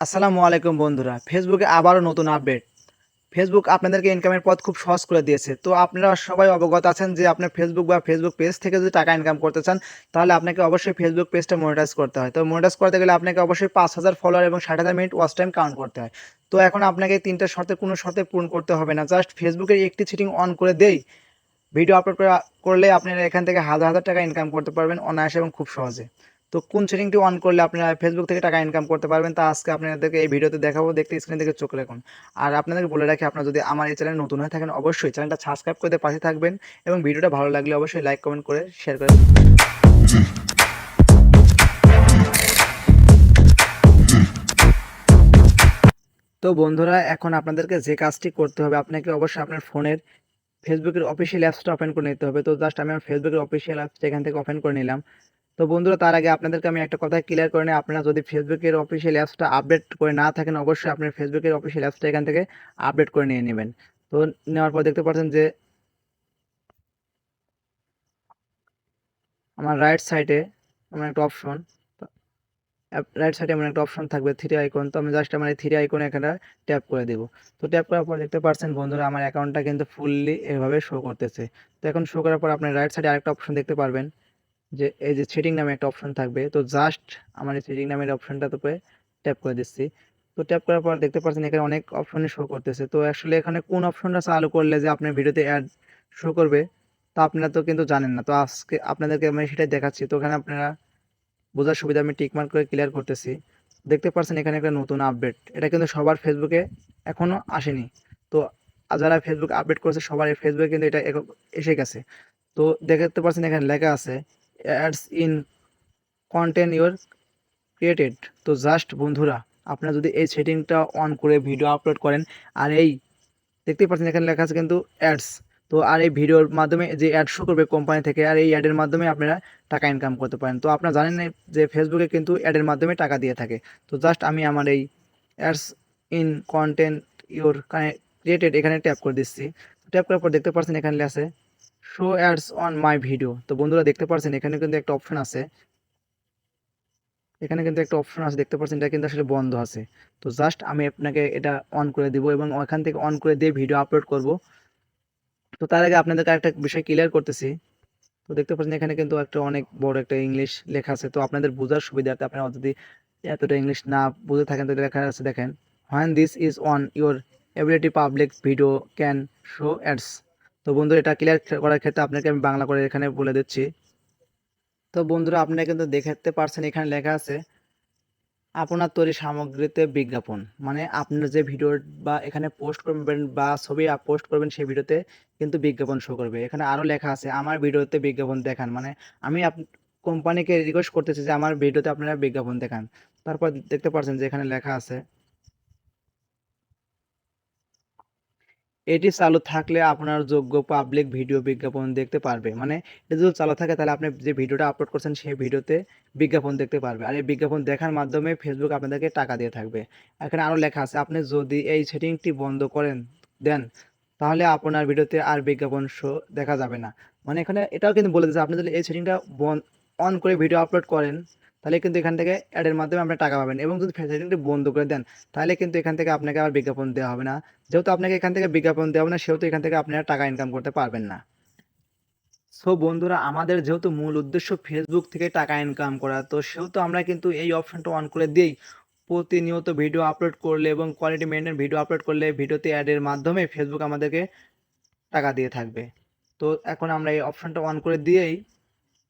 আসসালামু আলাইকুম বন্ধুরা ফেসবুকে আবারও নতুন আপডেট ফেসবুক আপনাদেরকে ইনকামের পথ খুব সহজ করে দিয়েছে। তো আপনারা সবাই অবগত আছেন যে আপনার ফেসবুক বা ফেসবুক পেজ থেকে যদি টাকা ইনকাম করতে চান, তাহলে আপনাকে অবশ্যই ফেসবুক পেজটা মনিটাইজ করতে হয়। তো মনিটাইজ করতে গেলে আপনাকে অবশ্যই পাঁচ হাজার ফলোয়ার এবং ষাট হাজার মিনিট ওয়াচ টাইম কাউন্ট করতে হয়। তো এখন আপনাকে তিনটা শর্তে, কোনো শর্তে পূরণ করতে হবে না। জাস্ট ফেসবুকের একটি সেটিং অন করে দেই। ভিডিও আপলোড করলে আপনারা এখান থেকে হাজার হাজার টাকা ইনকাম করতে পারবেন অনায়াসে এবং খুব সহজে। তো কোন সেটিংটি অন করলে আপনারা ফেসবুক থেকে টাকা ইনকাম করতে পারবেন, তা আজকে আপনাদেরকে এই ভিডিওতে দেখাবো। দেখতে স্ক্রিন থেকে চোখ রাখুন। আর আপনাদেরকে বলে রাখি, আপনারা যদি আমার এই চ্যানেল নতুন হয়ে থাকেন, অবশ্যই চ্যানেলটা সাবস্ক্রাইব করে দিয়ে পাশে থাকবেন এবং ভিডিওটা ভালো লাগলে অবশ্যই লাইক কমেন্ট করে শেয়ার করে তো বন্ধুরা, এখন আপনাদেরকে যে কাজটি করতে হবে, আপনাকে অবশ্যই আপনার ফোনের ফেসবুকের অফিসিয়াল অ্যাপসটা ওপেন করে নিতে হবে। তো জাস্ট আমি আমার ফেসবুকের অফিসিয়াল অ্যাপসটা এখান থেকে ওপেন করে নিলাম। তো বন্ধুরা, তার আগে আপনাদেরকে আমি একটা কথা ক্লিয়ার করে নিই। আপনারা যদি ফেসবুকের অফিসিয়াল অ্যাপসটা আপডেট করে না থাকেন, অবশ্যই আপনার ফেসবুকের অফিসিয়াল অ্যাপসটা এখান থেকে আপডেট করে নিয়ে নেবেন। তো নেওয়ার পর দেখতে পাচ্ছেন যে, আমার রাইট সাইডে আমার একটা অপশন রাইট সাইডে আমার একটা অপশন থাকবে থ্রি আইকন তো আমি জাস্ট আমার এই থ্রি আইকন এখানে ট্যাপ করে দেবো। তো ট্যাপ করার পর দেখতে পাচ্ছেন বন্ধুরা, আমার অ্যাকাউন্টটা কিন্তু ফুললি এভাবে শো করতেছে। তো এখন শো করার পর আপনি রাইট সাইডে আরেকটা অপশন দেখতে পারবেন। যে, এই যে সেটিং নামে একটা অপশন থাকবে। তো জাস্ট আমার এই সেটিং নামের অপশনটাতে ট্যাপ করে দিচ্ছি। তো ট্যাপ করার পর দেখতে পাচ্ছেন এখানে অনেক অপশনে শো করতেছে। তো আসলে এখানে কোন অপশনটা চালু করলে যে আপনার ভিডিওতে অ্যাড শো করবে, তা আপনারা তো কিন্তু জানেন না। তো আজকে আপনাদেরকে আমি সেটাই দেখাচ্ছি। তো এখানে আপনারা বোঝার সুবিধা আমি টিকমার্ক করে ক্লিয়ার করতেছি। দেখতে পাচ্ছেন এখানে একটা নতুন আপডেট এটা কিন্তু সবার ফেসবুকে এখনও আসেনি। তো যারা ফেসবুক আপডেট করেছে সবার ফেসবুকে কিন্তু এটা এসে গেছে। তো দেখতে পাচ্ছেন এখানে লেখা আছে ads in content your created তো জাস্ট বন্ধুরা, আপনারা যদি এই সেটিংটা অন করে ভিডিও আপলোড করেন, আর এই দেখতেই পাচ্ছেন এখানে লেখা আছে কিন্তু অ্যাডস তো আর এই ভিডিওর মাধ্যমে যে অ্যাড শো করবে কোম্পানি থেকে, আর এই অ্যাডের মাধ্যমে আপনারা টাকা ইনকাম করতে পারেন। তো আপনারা জানেন যে ফেসবুকে কিন্তু অ্যাডের মাধ্যমে টাকা দিয়ে থাকে। তো জাস্ট আমি আমার এই ads in content your created এখানে ট্যাপ করে দিচ্ছি। ট্যাপ করার পর দেখতে পাচ্ছেন এখানে আছে show ads on my video তো বন্ধুরা দেখতে পাচ্ছেন এখানে কিন্তু একটা অপশন আছে। এখানে কিন্তু একটা অপশন আছে, দেখতে পাচ্ছেন এটা কিন্তু আসলে বন্ধ আছে। তো জাস্ট আমি আপনাকে এটা অন করে দিব এবং ওখান থেকে অন করে দিয়ে ভিডিও আপলোড করব। তো তার আগে আপনাদেরকে একটা বিষয় ক্লিয়ার করতেছি। তো দেখতে পাচ্ছেন এখানে কিন্তু একটা অনেক বড় একটা ইংলিশ লেখা আছে। তো আপনাদের বোঝার সুবিধার্থে আপনারা যদি এতটা ইংলিশ না বুঝে থাকেন তো লেখা আছে, দেখেন when this is on your everyday public video can show ads তো বন্ধুরা, এটা ক্লিয়ার করার ক্ষেত্রে আপনাকে আমি বাংলা করে এখানে বলে দিচ্ছি। তো বন্ধুরা আপনারা কিন্তু দেখতে পারছেন এখানে লেখা আছে, আপনার তৈরি সামগ্রীতে বিজ্ঞাপন। মানে আপনার যে ভিডিও বা এখানে পোস্ট করবেন বা ছবি পোস্ট করবেন সেই ভিডিওতে কিন্তু বিজ্ঞাপন শো করবে। এখানে আরও লেখা আছে, আমার ভিডিওতে বিজ্ঞাপন দেখান। মানে আমি আপ কোম্পানিকে রিকোয়েস্ট করতেছি যে আমার ভিডিওতে আপনারা বিজ্ঞাপন দেখান। তারপর দেখতে পাচ্ছেন যে এখানে লেখা আছে এটি চালু থাকলে আপনার যোগ্য পাবলিক ভিডিও বিজ্ঞাপন দেখতে পারবে। মানে এটা যদি চালু থাকে তাহলে আপনি যে ভিডিওটা আপলোড করছেন সেই ভিডিওতে বিজ্ঞাপন দেখতে পারবে। আর এই বিজ্ঞাপন দেখার মাধ্যমে ফেসবুক আপনাদেরকে টাকা দিয়ে থাকবে। এখানে আরও লেখা আছে, আপনি যদি এই সেটিংটি বন্ধ করেন, দেন, তাহলে আপনার ভিডিওতে আর বিজ্ঞাপন শো দেখা যাবে না। মানে এখানে এটাও কিন্তু বলে দিচ্ছে আপনি যদি এই সেটিংটা বন্ধ অন করে ভিডিও আপলোড করেন তাহলে কিন্তু এখান থেকে অ্যাডের মাধ্যমে আপনি টাকা পাবেন। এবং যদি সেটিংটি বন্ধ করে দেন, তাহলে কিন্তু এখান থেকে আপনাকে আবার বিজ্ঞাপন দেওয়া হবে না। যেহেতু আপনাকে এখান থেকে বিজ্ঞাপন দেওয়া হবে না, সেহেতু এখান থেকে আপনারা টাকা ইনকাম করতে পারবেন না। সো বন্ধুরা, আমাদের যেহেতু মূল উদ্দেশ্য ফেসবুক থেকে টাকা ইনকাম করা, তো সেহেতু আমরা কিন্তু এই অপশনটা অন করে দিয়েই প্রতিনিয়ত ভিডিও আপলোড করলে এবং কোয়ালিটি মেনটেন ভিডিও আপলোড করলে ভিডিওতে অ্যাডের মাধ্যমে ফেসবুক আমাদেরকে টাকা দিয়ে থাকবে। তো এখন আমরা এই অপশনটা অন করে দিয়েই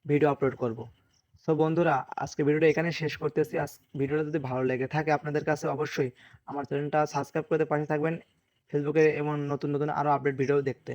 ভিডিও আপলোড করব। সো বন্ধুরা, আজকে ভিডিওটা এখানে শেষ করতেছি। আজ ভিডিওটা যদি ভালো লেগে থাকে আপনাদের কাছে অবশ্যই আমার চ্যানেলটা সাবস্ক্রাইব করতে পাশে থাকবেন। ফেসবুকে এমন নতুন নতুন আরও আপডেট ভিডিও দেখতে।